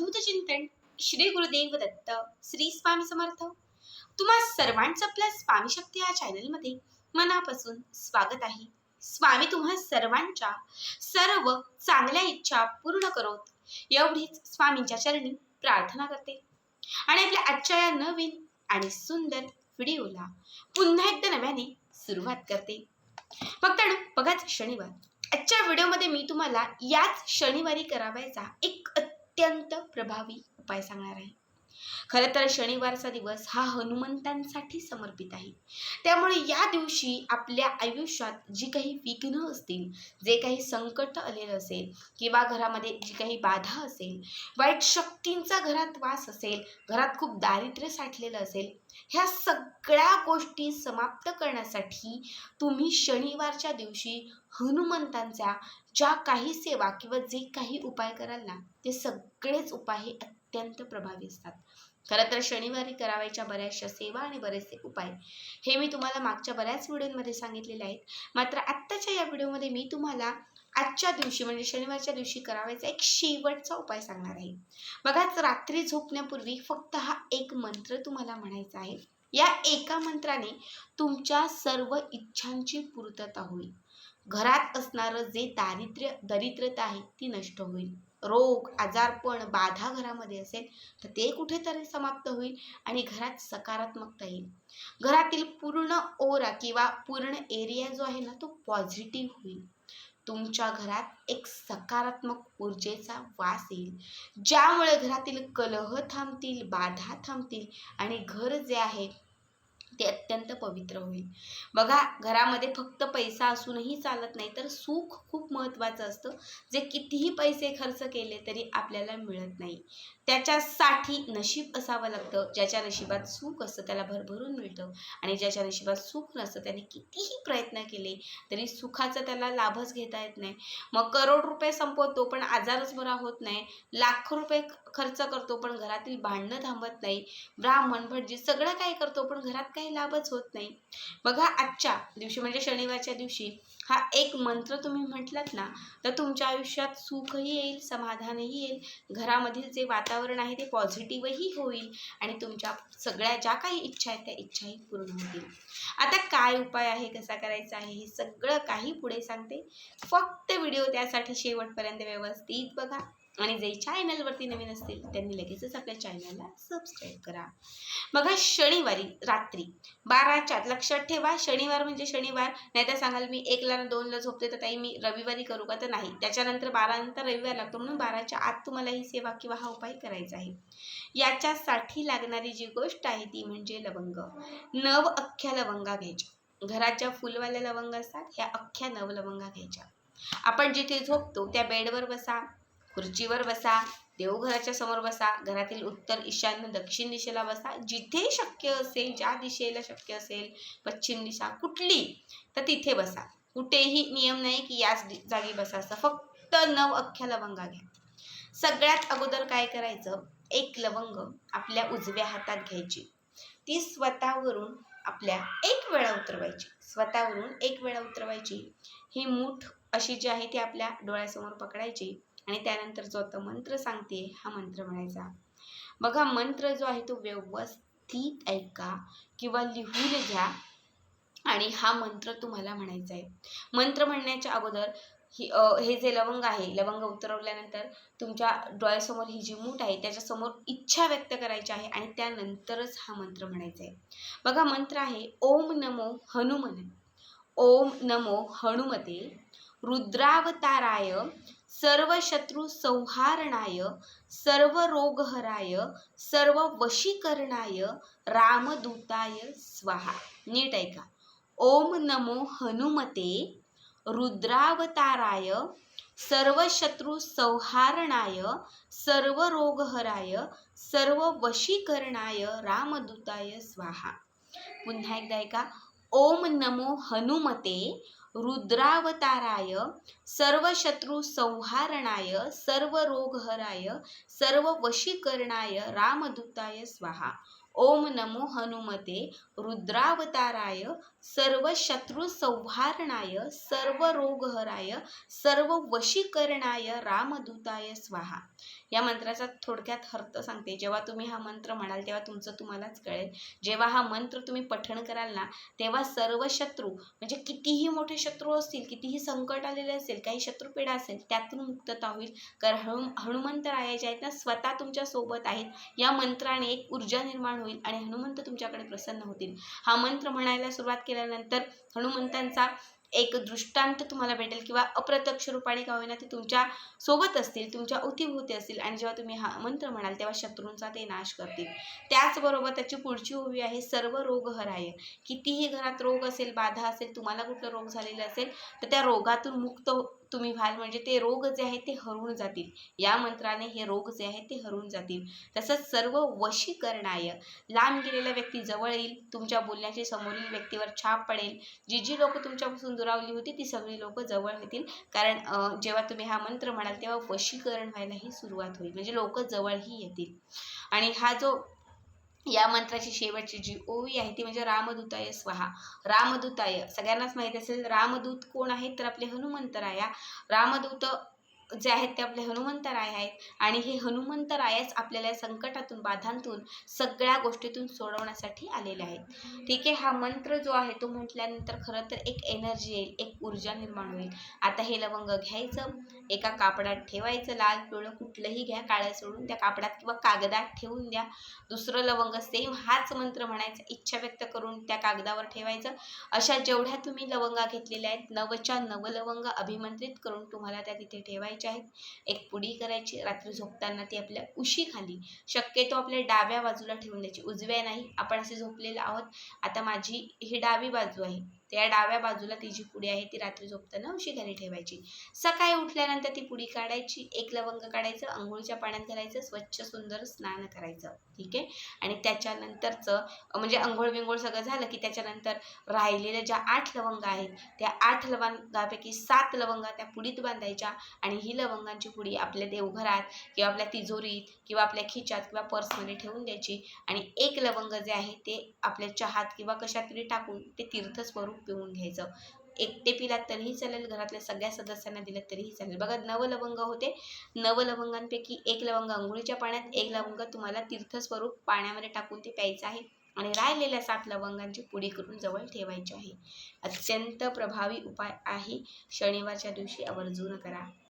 अवधूत चिंतन श्री गुरुदेव दत्त श्री स्वामी समर्थ. तुम्हा सर्वांचं आपल्या स्वामी शक्ती या चॅनलमध्ये मनापासून स्वागत आहे. स्वामी तुम्हा सर्वांच्या सर्व चांगल्या इच्छा पूर्ण करोत. एवढीच स्वामींच्या चरणी प्रार्थना करते. आणि आपल्या आजच्या या नवीन आणि सुंदर व्हिडिओला पुन्हा एकदा नव्याने सुरुवात करते. फक्त बघाच शनिवार. आजच्या व्हिडिओमध्ये मी तुम्हाला याच शनिवारी करावायचा एक अत्यंत प्रभावी उपाय सांगणार आहे. खरं तर शनिवारचा दिवस हा हनुमंतांसाठी समर्पित आहे. त्यामुळे या दिवशी आपल्या आयुष्यात जी काही विघ्न असतील जे काही संकट आलेलं असेल किंवा घरामध्ये जी काही बाधा असेल वाईट शक्तींचा घरात वास असेल घरात खूप दारिद्र्य साठलेलं असेल ह्या सगळ्या गोष्टी समाप्त करण्यासाठी तुम्ही शनिवारच्या दिवशी हनुमंतांच्या ज्या काही सेवा किंवा जे काही उपाय कराल ना ते सगळेच उपाय हे अत्यंत प्रभावी असतात. खरं तर शनिवारी करावयाच्या बऱ्याचशा सेवा आणि बरेचसे उपाय हे मी तुम्हाला मागच्या बऱ्याच व्हिडिओमध्ये सांगितलेले आहेत. मात्र आत्ताच्या या व्हिडिओमध्ये मी तुम्हाला आजच्या दिवशी म्हणजे शनिवारच्या दिवशी करावायचा एक शेवटचा उपाय सांगणार आहे. बघाच रात्री झोपण्यापूर्वी फक्त हा एक मंत्र तुम्हाला म्हणायचा आहे. या एका मंत्राने तुमच्या सर्व इच्छांची पूर्तता होईल. घरात असणारं जे दारिद्र्य दरिद्रता आहे ती नष्ट होईल. रोग आजारपण बाधा घरामध्ये असेल तर ते कुठेतरी समाप्त होईल आणि घरात सकारात्मकता येईल. घरातील पूर्ण ओरा किंवा पूर्ण एरिया जो आहे ना तो पॉझिटिव्ह होईल. तुमच्या घरात एक सकारात्मक ऊर्जेचा वास येईल. ज्यामुळे घरातील कलह थांबतील बाधा थांबतील आणि घर जे आहे ते अत्यंत पवित्र होईल. बघा घरामध्ये फक्त पैसा असूनही चालत नाही तर सुख खूप महत्त्वाचं असतं. जे कितीही पैसे खर्च केले तरी आपल्याला मिळत नाही. त्याच्यासाठी नशीब असावं लागतं. ज्याच्या नशिबात सुख असतं त्याला भरभरून मिळतं. आणि ज्याच्या नशिबात सुख नसतं त्याने कितीही प्रयत्न केले तरी सुखाचा त्याला लाभच घेता येत नाही. मग करोड रुपये संपवतो पण आजारच बरा होत नाही. लाख रुपये खर्च करतो पण घरातील भांडणं थांबत नाही. ब्राह्मण भटजी सगळं काही करतो पण घरात काही लाभच होत नाही. बघा आजच्या दिवशी म्हणजे शनिवारच्या दिवशी हा एक मंत्र तुम्ही म्हटलात ना तर तुमच्या आयुष्यात सुखही येईल समाधानही येईल. घरामधील जे वातावरण आहे ते पॉझिटिव्हही होईल आणि तुमच्या सगळ्या ज्या काही इच्छा आहेत त्या इच्छाही पूर्ण होतील. आता काय उपाय आहे कसा करायचा आहे हे सगळं काही पुढे सांगते. फक्त व्हिडिओ त्यासाठी शेवटपर्यंत व्यवस्थित बघा. आणि जे चॅनलवरती नवीन असतील त्यांनी लगेचच आपल्या चॅनलला सबस्क्राईब करा. बघा शनिवारी रात्री. बाराच्या लक्षात ठेवा शनिवार म्हणजे शनिवार. नाही तर सांगाल मी एकला ना दोनला झोपते तर ताई मी रविवारी करू का? तर नाही. त्याच्यानंतर बारानंतर रविवार लागतो म्हणून बाराच्या आत तुम्हाला ही सेवा किंवा हा उपाय करायचा आहे. याच्यासाठी लागणारी जी गोष्ट आहे ती म्हणजे लवंग. नव अख्ख्या लवंगा घ्यायच्या. घरात ज्या फुलवाल्या लवंग असतात ह्या अख्ख्या नव लवंगा घ्यायच्या. आपण जिथे झोपतो त्या बेडवर बसा. खुर्चीवर बसा देवघराच्या समोर बसा घरातील उत्तर ईशान्य दक्षिण दिशेला बसा. जिथे शक्य असेल ज्या दिशेला शक्य असेल पश्चिम दिशा कुठली तर तिथे बसा. कुठेही नियम नाही की याच दि- जागी बसायचं फक्त नव अख्ख्या लवंगा घ्या. सगळ्यात अगोदर काय करायचं? एक लवंग आपल्या उजव्या हातात घ्यायची. ती स्वतःवरून आपल्या एक वेळा उतरवायची. स्वतःवरून एक वेळा उतरवायची. ही मूठ अशी जी आहे ती आपल्या डोळ्यासमोर पकडायची. आणि त्यानंतर जो आता मंत्र सांगते हा मंत्र म्हणायचा बघा मंत्र जो आहे तो व्यवस्थित ऐका किंवा लिहून घ्या. आणि हा मंत्र तुम्हाला म्हणायचा आहे. मंत्र म्हणण्याच्या अगोदर ही हे जे लवंग आहे लवंग उतरवल्यानंतर तुमच्या डोळ्यासमोर ही जी मूठ आहे त्याच्यासमोर इच्छा व्यक्त करायची आहे आणि त्यानंतरच हा मंत्र म्हणायचा आहे. बघा मंत्र आहे ओम नमो हनुमन ओम नमो हनुमते रुद्रावताराय सर्व शत्रू संहारणाय सर्व रोगहराय सर्व वशीकरणाय रामदूताय स्वाहा. नीट ऐका. ओम नमो हनुमते रुद्रावताराय सर्व शत्रू संहारणाय सर्व रोगहराय सर्व वशीकरणाय रामदूताय स्वाहा. पुन्हा एकदा ऐका. ओम नमो हनुमते रुद्रावताराय सर्व शत्रू संहारणाय सर्व रोगहराय सर्व वशीकरणाय रामदूताय स्वाहा. ओम नमो हनुमते रुद्रावताराय सर्व शत्रू संहारणाय सर्व रोगहराय सर्व वशीकरणाय रामदूताय स्वाहा. या मंत्राचा थोडक्यात अर्थ सांगते. जेव्हा तुम्ही हा मंत्र म्हणाल तेव्हा तुमचं तुम्हालाच कळेल. जेव्हा हा मंत्र तुम्ही पठण कराल ना तेव्हा सर्व शत्रू म्हणजे कितीही मोठे शत्रू असतील कितीही संकट आलेले असेल काही शत्रुपीडा असेल त्यातून मुक्तता होईल. कारण हनु हनुमंत राया जे आहेत ना स्वतः तुमच्यासोबत आहेत. या मंत्राने एक ऊर्जा निर्माण होईल आणि हनुमंत तुमच्याकडे प्रसन्न होतील. हा मंत्र म्हणायला सुरुवात केल्यानंतर हनुमंतांचा एक दृष्टांत तुम्हाला भेटेल किंवा अप्रत्यक्ष रूपाने का होईना ते तुमच्यासोबत असतील तुमच्या अवतीभोवती असतील आणि जेव्हा तुम्ही हा मंत्र म्हणाल तेव्हा शत्रूंचा ते नाश करतील. त्याचबरोबर त्याची पुढची ओवी आहे सर्व रोग हराय कितीही घरात रोग असेल बाधा असेल तुम्हाला कुठला रोग झालेला असेल तर त्या रोगातून मुक्त तुम्ही व्हाल म्हणजे ते रोग जे आहेत ते हरून जातील. या मंत्राने हे रोग जे आहेत ते हरून जातील. तसंच सर्व वशीकरणाय. लांब गेलेला व्यक्ती जवळ येईल तुमच्या बोलण्याची समोरील व्यक्तीवर छाप पडेल. जी जी लोक तुमच्यापासून दुरावली होती ती सगळी लोक जवळ येतील कारण जेव्हा तुम्ही हा मंत्र म्हणाल तेव्हा वशीकरण व्हायलाही सुरुवात होईल. म्हणजे लोक जवळही येतील. आणि हा जो या मंत्राची शेवटची जी ओवी आहे ती म्हणजे रामदूताय स्वाहा. रामदूताय सगळ्यांनाच माहीत असेल रामदूत कोण आहेत? तर आपले हनुमंतराया. रामदूत जे आहेत ते आपले हनुमंतराय आहेत. आणि हे हनुमंतरायच आपल्याला संकटातून बाधांतून सगळ्या गोष्टीतून सोडवण्यासाठी आलेले आहेत. ठीक आहे हा मंत्र जो आहे तो म्हटल्यानंतर खरं तर एक एनर्जी येईल एक ऊर्जा निर्माण होईल. आता हे लवंग घ्यायचं एका कापडात ठेवायचं लाल पिवळं कुठलंही घ्या काळ्या सोडून त्या कापडात किंवा कागदात ठेवून द्या. दुसरं लवंग सेम हाच मंत्र म्हणायचा इच्छा व्यक्त करून त्या कागदावर ठेवायचं. अशा जेवढ्या तुम्ही लवंगा घेतलेल्या आहेत नवच्या नवलवंग अभिमंत्रित करून तुम्हाला त्या तिथे ठेवायच्या. आहेत. एक पुडी करायची रात्री झोपताना ती आपल्या उशीखाली. शक्यतो आपल्या डाव्या बाजूला ठेवून द्यायची. उजव्या नाही आपण असे झोपलेले आहोत. आता माझी ही डावी बाजू आहे. त्या डाव्या बाजूला ती जी पुडी आहे ती रात्री झोपताना उशीखाली ठेवायची. सकाळी उठल्यानंतर ती पुडी काढायची एक लवंग काढायचं आंघोळीच्या पाण्यात घालायचं स्वच्छ सुंदर स्नान करायचं ठीक आहे? आणि त्याच्यानंतरचं म्हणजे आंघोळ बिंघोळ सगळं झालं की त्याच्यानंतर राहिलेल्या ज्या आठ लवंग आहेत त्या आठ लवंगापैकी सात लवंगा त्या पुडीत बांधायच्या आणि ही लवंगांची पुडी आपल्या देवघरात किंवा आपल्या तिजोरीत किंवा आपल्या खिच्यात किंवा पर्समध्ये ठेवून द्यायची आणि एक लवंग जे आहे ते आपल्या चहात किंवा कशात तरी टाकून ते तीर्थस्वरूप पिऊन घ्यायचं. एकटे पिलात तरीही चालेल घरातल्या सगळ्या सदस्यांना दिलं तरीही चालेल. बघा नवलवंग होते. नवलवंगांपैकी एक लवंग अंघोळीच्या पाण्यात एक लवंग तुम्हाला तीर्थस्वरूप पाण्यामध्ये टाकून ते प्यायचं आहे. आणि राहिलेल्या सात लवंगांची पुडी करून जवळ ठेवायची आहे. अत्यंत प्रभावी उपाय आहे. शनिवारच्या दिवशी आवर्जून करा.